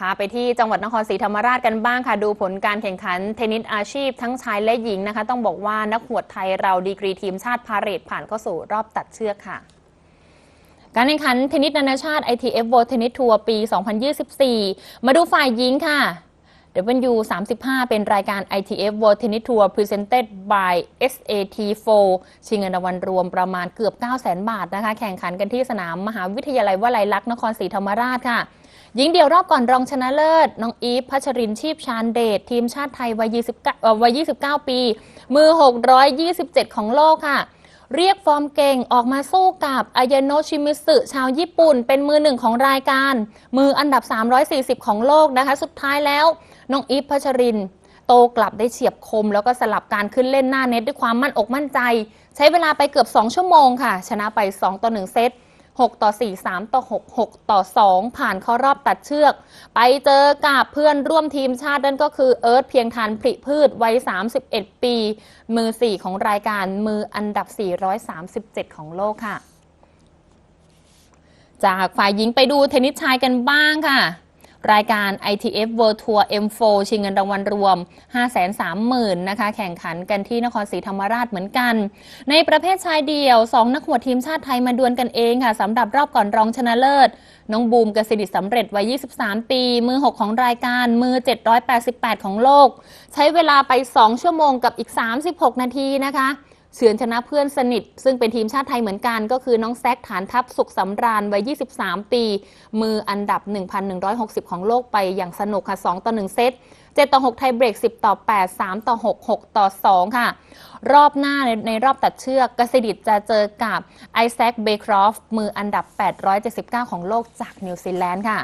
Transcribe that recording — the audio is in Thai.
พาไปที่จังหวัดนครศรีธรรมราชกันบ้างค่ะ ดูผลการแข่งขันเทนนิสอาชีพทั้งชายและหญิงนะคะ ต้องบอกว่านักหวดไทยเราดีกรีทีมชาติพาเหรดผ่านเข้าสู่รอบตัดเชือกค่ะ การแข่งขันเทนนิสนานาชาติ ITF World Tennis Tour ปี 2024 มาดูฝ่ายหญิงค่ะ W 35 เป็นรายการ ITF World Tennis Tour Presented by SAT4 ชิงเงินรางวัลรวมประมาณเกือบ 900,000 บาทนะคะ แข่งขันกันที่สนามมหาวิทยาลัยวลัยลักษณ์นครศรีธรรมราชค่ะ หญิงเดี่ยวรอบก่อนรองชนะเลิศ น้องอีฟพัชรินชีพชาญเดช ทีมชาติไทยวัย 29 วัย 29 ปี มือ 627 ของโลกค่ะ เรียกฟอร์มเก่งออกมาสู้กับอายโนชิมิสึชาวญี่ปุ่น เป็นมือหนึ่งของรายการ มืออันดับ 340 ของโลกนะคะ สุดท้ายแล้ว น้องอีฟพัชรินโตกลับได้เฉียบคม แล้วก็สลับการขึ้นเล่นหน้าเน็ตด้วยความมั่นอกมั่นใจ ใช้เวลาไปเกือบ 2 ชั่วโมงค่ะ ชนะไป 2 ต่อ 1 เซต 6 ต่อ 4 3 ต่อ 6 6 ต่อ 2 ผ่านเข้ารอบตัดเชือก ไปเจอกับเพื่อนร่วมทีมชาตินั่นก็คือเอิร์ธเพียงทันผลิพืชวัย 31 ปี มือ 4 ของรายการมืออันดับ 437 ของโลกค่ะ จากฝ่ายหญิงไปดูเทนนิสชายกันบ้างค่ะ รายการ ITF World Tour M4 ชิงเงินรางวัลรวม 530,000นะคะ แข่งขันกันที่นครศรีธรรมราชเหมือนกัน ในประเภทชายเดี่ยว 2 นักหัวทีมชาติไทยมาดวลกันเองค่ะสำหรับรอบก่อนรองชนะเลิศ น้องบูมกสิดิสำเร็จวัย 23 ปี มือ 6 ของรายการ มือ 788 ของโลก ใช้เวลาไป 2 ชั่วโมงกับอีก 36 นาทีนะคะ เฉือนชนะเพื่อนสนิท ซึ่งเป็นทีมชาติไทยเหมือนกันก็คือน้องแซกฐานทัพสุขสำราญวัย 23 ปี มืออันดับ 1,160 ของโลกไปอย่างสนุกค่ะ 2 ต่อ 1 เซต7ต่อ 6 ไทยเบรก 10 ต่อ 8 3 ต่อ 6 6 ต่อ 2 ค่ะ รอบหน้าในในรอบตัดเชือกกสิดิษฐ์จะเจอกับไอแซคเบครอฟมืออันดับ 879 ของโลกจากนิวซีแลนด์ค่ะ